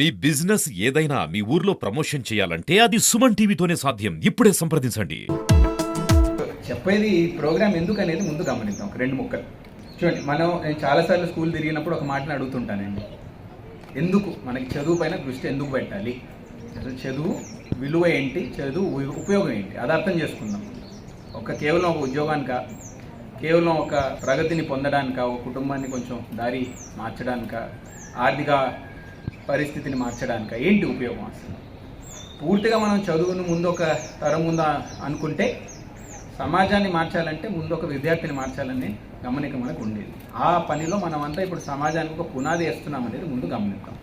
మీ business ఏదైనా మీ ఊర్లో promotion చేయాలంటే అది సుమన్ టీవీతోనే సాధ్యం. ఇప్పుడే సంప్రదించండి. చెప్పేది ఈ ప్రోగ్రామ్ ఎందుకు అనేది ముందు గమనిద్దాం. ఒక రెండు ముక్కలు. చూడండి మనం నేను చాలాసార్లు స్కూల్ తిరిగినప్పుడు ఒక మాటను అడుగుతుంటానండి ఎందుకు? మనకి చదువు పైన దృష్టి ఎందుకు పెట్టాలి? అసలు చదువు విలువ ఏంటి? చదువు ఉపయోగం ఏంటి? అది అర్థం చేసుకుందాం. ఒక కేవలం ఒక ఉద్యోగానిక? కేవలం ఒక ప్రగతిని పొందడానిక? ఒక కుటుంబాన్ని కొంచెం దారి మార్చడానిక? ఆర్థిక పరిస్థితిని మార్చడానిక? ఏంటి ఉపయోగం అసలు? పూర్తిగా మనం చదువును ముందు ఒక తరం ముందు అనుకుంటే సమాజాన్ని మార్చాలంటే ముందు ఒక విద్యార్థిని మార్చాలనే గమనిక మనకు ఉండేది. ఆ పనిలో మనం అంతా ఇప్పుడు సమాజానికి ఒక పునాది వేస్తున్నాం అనేది ముందు గమనిద్దాం.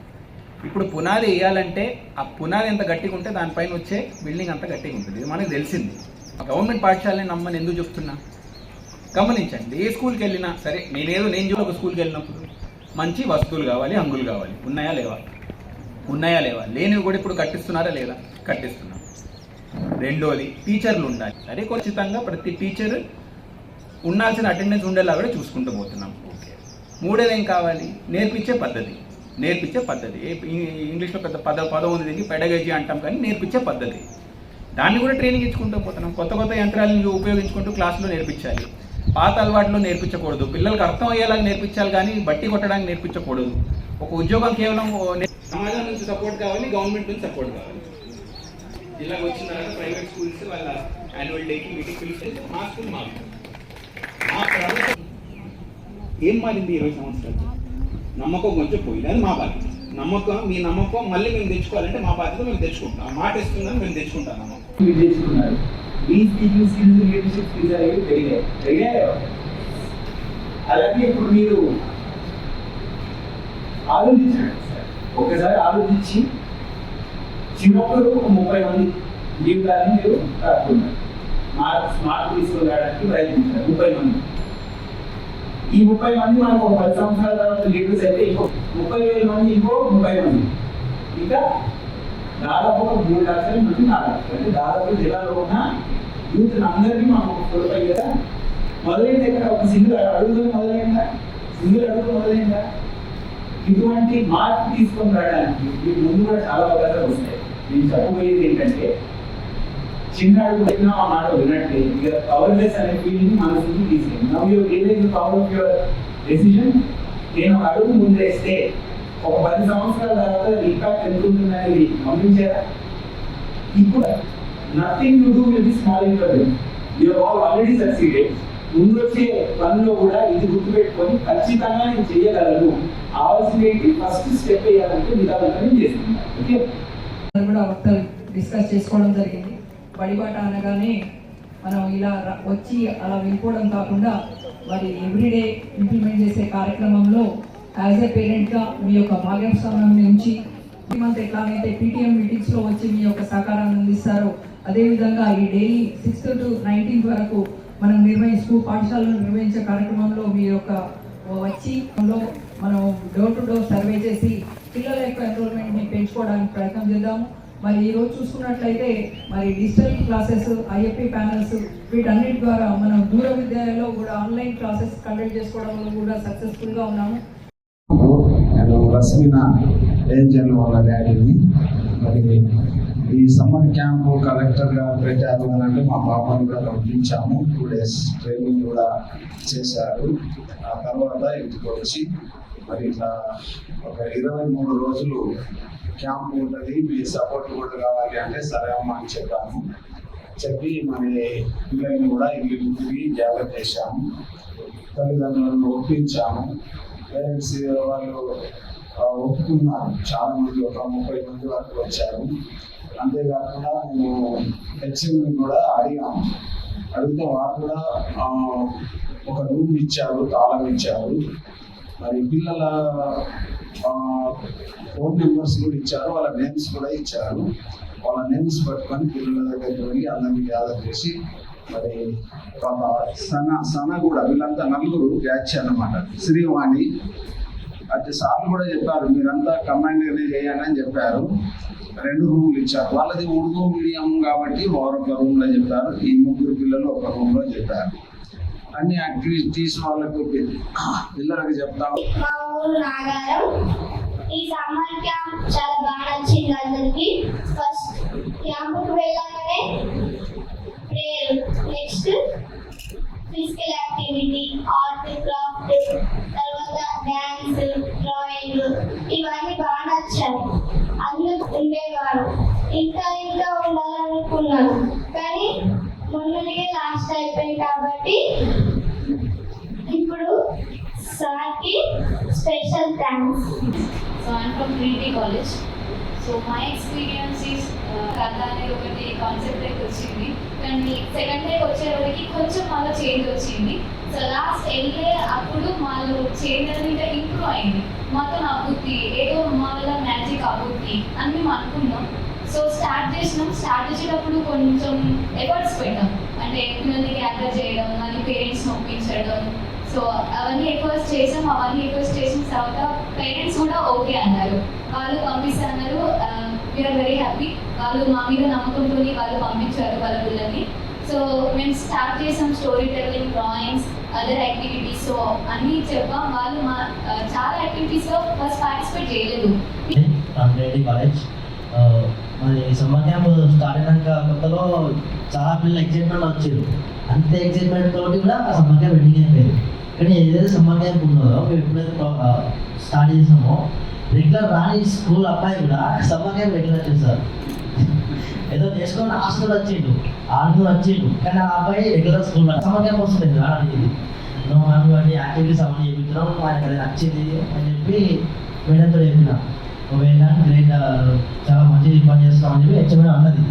ఇప్పుడు పునాది వేయాలంటే ఆ పునాది ఎంత గట్టిగా ఉంటే దానిపైన వచ్చే బిల్డింగ్ అంత గట్టిగా ఉంటుంది. ఇది మనకు తెలిసింది. గవర్నమెంట్ పాఠశాలని నమ్మని ఎందుకు చెప్తున్నా? గమనించండి. ఏ స్కూల్కి వెళ్ళినా సరే నేనేదో నేను చూడ ఒక స్కూల్కి వెళ్ళినప్పుడు మంచి వస్తువులు కావాలి హంగులు కావాలి. ఉన్నాయా లేవా? ఉన్నాయా లేవా? లేనివి కూడా ఇప్పుడు కట్టిస్తున్నారా లేదా? కట్టిస్తున్నాం. రెండోది టీచర్లు ఉండాలి. సరే ఖచ్చితంగా ప్రతి టీచర్ ఉండాల్సిన అటెండెన్స్ ఉండేలా కూడా చూసుకుంటూ పోతున్నాం. ఓకే. మూడోది ఏం కావాలి? నేర్పించే పద్ధతి. నేర్పించే పద్ధతి. ఇంగ్లీష్లో పెద్ద పద పదం ఉంది దీనికి పెడగజీ అంటాం కానీ నేర్పించే పద్ధతి. దాన్ని కూడా ట్రైనింగ్ ఇచ్చుకుంటూ పోతున్నాం. కొత్త కొత్త యంత్రాలను ఉపయోగించుకుంటూ క్లాసులో నేర్పించాలి. పాత అలవాట్లు నేర్పించకూడదు. పిల్లలకు అర్థం అయ్యేలాగా నేర్పించాలి కానీ బట్టి కొట్టడానికి నేర్పించకూడదు. ఒక ఉద్యోగం కేవలం సమాజం నుంచి సపోర్ట్ కావాలి గవర్నమెంట్ నుంచి సపోర్ట్ కావాలి. ఇలా వచ్చిన తర్వాత ప్రైవేట్ స్కూల్స్ వాళ్ళ యాన్యువల్ డేకి మీటింగ్ పిలిస్తే మా స్కూల్ మాకు. మా ఏం మారింది ఇరవై సంవత్సరాలు నమ్మకం కొంచెం పోయింది అది మా బాధ్యత. నమ్మకం మీ నమ్మకం మళ్ళీ మేము తెచ్చుకోవాలంటే మా బాధ్యత మేము తెచ్చుకుంటాం. మాట ఇస్తున్నాం మేము తెచ్చుకుంటాం నమ్మకం. మీ స్పీకింగ్ స్కిల్స్ లీడర్షిప్ స్కిల్స్ అనేవి పెరిగాయి పెరిగాయో అలాగే ఇప్పుడు మీరు ఆలోచించండి సార్. ఒకసారి ఆలోచించి చిన్నప్పుడు ఒక ముప్పై మంది జీవితాన్ని మీరు రాసుకున్నారు మార్క్ స్మార్ట్ తీసుకుని రావడానికి ప్రయత్నించారు. ముప్పై మంది. ఈ ముప్పై మంది మనకు ఒక పది సంవత్సరాల తర్వాత లీడర్స్ అయితే ఇంకో ముప్పై వేల మంది ఇంకో ముప్పై మంది. ఇంకా దాదాపు ఒక మూడు లక్షల మంది నాలుగు లక్షలు. అంటే దాదాపు జిల్లాలో ఉన్న యూత్ అందరినీ మాకు ఒక కదా. మొదలైంది ఇక్కడ ఒక సింగిల్ అడుగుతో మొదలైందా? సింగిల్ అడుగు మొదలైందా? ఇటువంటి మార్పు తీసుకొని రావడానికి మీకు ముందు కూడా చాలా అవకాశాలు వస్తాయి. నేను చెప్పబోయేది ఏంటంటే చిన్న అడుగు ఆ మాట వినట్లే. ఇక పవర్లెస్ అనే ఫీలింగ్ మనసుకి తీసుకెళ్ళి now you realise power of your decision నేను ఒక అడుగు ముందేస్తే ఒక పది సంవత్సరాల తర్వాత ఇంపాక్ట్ ఎంత ఉంటుందనేది గమనించారా? ఇప్పుడు nothing to do with small interview you all already succeeded ముందు వచ్చే పనిలో కూడా ఇది గుర్తుపెట్టుకొని ఖచ్చితంగా నేను చేయగలను ఆవాల్సింది ఫస్ట్ స్టెప్ వేయాలంటే విధానంగా నేను చేస్తున్నాను ఓకే కూడా వక్తలు డిస్కస్ చేసుకోవడం జరిగింది. బడిబాట అనగానే మనం ఇలా వచ్చి అలా వెళ్ళిపోవడం కాకుండా మరి ఎవ్రీడే ఇంప్లిమెంట్ చేసే కార్యక్రమంలో యాజ్ ఏ పేరెంట్గా మీ యొక్క భాగస్వామ్యం నుంచి మంత్ ఎట్లాగైతే పీటీఎం మీటింగ్స్లో వచ్చి మీ యొక్క సహకారాన్ని అందిస్తారో అదేవిధంగా ఈ డైలీ సిక్స్త్ టు నైన్టీన్త్ వరకు మనం నిర్వహిస్తూ పాఠశాలను నిర్వహించే కార్యక్రమంలో మీ యొక్క వచ్చి మనం డోర్ టు డోర్ సర్వే చేసి పిల్లల యొక్క ఎన్రోల్మెంట్ని పెంచుకోవడానికి ప్రయత్నం చేద్దాము. మరి ఈ రోజు చూసుకున్నట్లయితే మరి డిజిటల్ క్లాసెస్ ఐఎఫ్పి ప్యానల్స్ వీటన్నిటి ద్వారా మనం దూర విద్యాలయంలో కూడా ఆన్లైన్ క్లాసెస్ కండక్ట్ చేసుకోవడంలో కూడా సక్సెస్ఫుల్గా ఉన్నాము. రస్మిన ఏంజల్ వాళ్ళ డాడీని మరి ఈ సమ్మర్ క్యాంపు కలెక్టర్గా పెట్టారు అని అంటే మా పాపను కూడా పంపించాము. టూ డేస్ ట్రైనింగ్ కూడా చేశారు. ఆ తర్వాత ఇంటికి వచ్చి మరి ఇట్లా ఒక ఇరవై మూడు రోజులు క్యాంప్ ఉంటుంది. మీ సపోర్ట్ కూడా కావాలి అంటే సరే అమ్మా అని చెప్పాను చెప్పి మరి పిల్లల్ని కూడా ఇల్లు తిరిగి జాగ్రత్త చేశాము. తల్లిదండ్రులను ఒప్పించాము. పేరెంట్స్ వాళ్ళు ఒప్పుకున్నారు చాలా మంది ఒక ముప్పై మంది వరకు వచ్చారు. అంతేకాకుండా మేము హెచ్ఎంని కూడా అడిగాము. అడిగితే వాళ్ళు కూడా ఒక రూమ్ ఇచ్చారు తాళం ఇచ్చారు. మరి పిల్లల ఫోన్ నెంబర్స్ కూడా ఇచ్చారు వాళ్ళ నేమ్స్ కూడా ఇచ్చారు. వాళ్ళ నేమ్స్ పట్టుకొని పిల్లల దగ్గరికి వెళ్ళి అందరినీ గ్యాదర్ చేసి మరి ఒక సన సన కూడా వీళ్ళంతా నలుగురు బ్యాచ్ అన్నమాట శ్రీవాణి అది సార్లు కూడా చెప్పారు మీరంతా కమాండ్గానే చేయండి అని చెప్పారు. రెండు రూమ్లు ఇచ్చారు. వాళ్ళది ఉర్దూ మీడియం కాబట్టి వారు ఒక రూమ్ చెప్పారు ఈ ముగ్గురు పిల్లలు ఒక రూమ్లో చెప్పారు. అన్ని యాక్టివిటీస్ వాళ్ళకు పిల్లలకు చెప్తాం ఈ సమ్మర్ క్యాంప్ చాలా బాగా నచ్చింది అందరికి. ఫస్ట్ క్యాంపుకి వెళ్ళగానే ప్రేయర్ నెక్స్ట్ ఫిజికల్ లాస్ట్ అయిపోయింది కాబట్టి ఇప్పుడు సార్కి special thanks so I'm from treaty college so my experience is కథ అనేది ఒకటి కాన్సెప్ట్ అయితే వచ్చింది. కానీ సెకండ్ డేకి వచ్చేవరకు కొంచెం మాలో చేంజ్ వచ్చింది. సో లాస్ట్ వెళ్ళే అప్పుడు మాలో చేంజ్ అనేది ఇంకా ఇంప్రూవ్ అయింది. మాతో అబ్బుద్ది ఏదో మా వల్ల మ్యాజిక్ అబుద్ధి అని మేము అనుకున్నాం. సో స్టార్ట్ చేసినాం. స్టార్ట్ చేసేటప్పుడు కొంచెం ఎఫర్ట్స్ పెట్టాం. అంటే పిల్లల్ని గ్యాదర్ చేయడం మళ్ళీ పేరెంట్స్ పంపించడం సో అవన్నీ ఎఫర్ట్స్ చేసాం. అవన్నీ ఎఫర్ట్స్ చేసిన తర్వాత పేరెంట్స్ కూడా ఓకే అన్నారు. వాళ్ళు పంపిస్తున్నారు. వీఆర్ వెరీ హ్యాపీ వాళ్ళు మా మీద నమ్మకంతో వాళ్ళు పంపించారు వాళ్ళ పిల్లల్ని. సో మేము స్టార్ట్ చేసాం story telling drawings other activities so అన్నీ చెప్పాం. వాళ్ళు మా చాలా యాక్టివిటీస్లో ఫస్ట్ పార్టిసిపేట్ చేయలేదు. కాలేజ్ మరి సమ్మర్ క్యాంప్ స్టార్ట్ అయినాక కొత్తలో చాలా పిల్లలు ఎక్సైట్మెంట్ వచ్చారు. అంతే ఎక్సైట్మెంట్ తోటి కూడా ఆ సమ్మర్ క్యాంప్ ఎండింగ్ అయిపోయింది. కానీ ఏదైతే సమ్మర్ క్యాంప్ ఉన్నదో మేము ఎప్పుడైతే స్టార్ట్ చేసామో రెగ్యులర్ రాని స్కూల్ అబ్బాయి కూడా సమ్మర్ క్యాంప్ రెగ్యులర్ చేస్తారు ఏదో చేసుకొని హాస్టల్ వచ్చిండు. ఆడుతూ వచ్చిండు. కానీ ఆ అబ్బాయి రెగ్యులర్ స్కూల్ సమ్మర్ క్యాంప్ వస్తుంది రావడానికి నువ్వు అన్ని యాక్టివిటీస్ అవన్నీ చేయించడం ఆయనకు అది నచ్చింది అని చెప్పి మేడంతో చెప్పినా. ఒకవేళ గ్రేట్ చాలా మంచి పని చేస్తామని చెప్పి హెచ్ఎం అన్నది.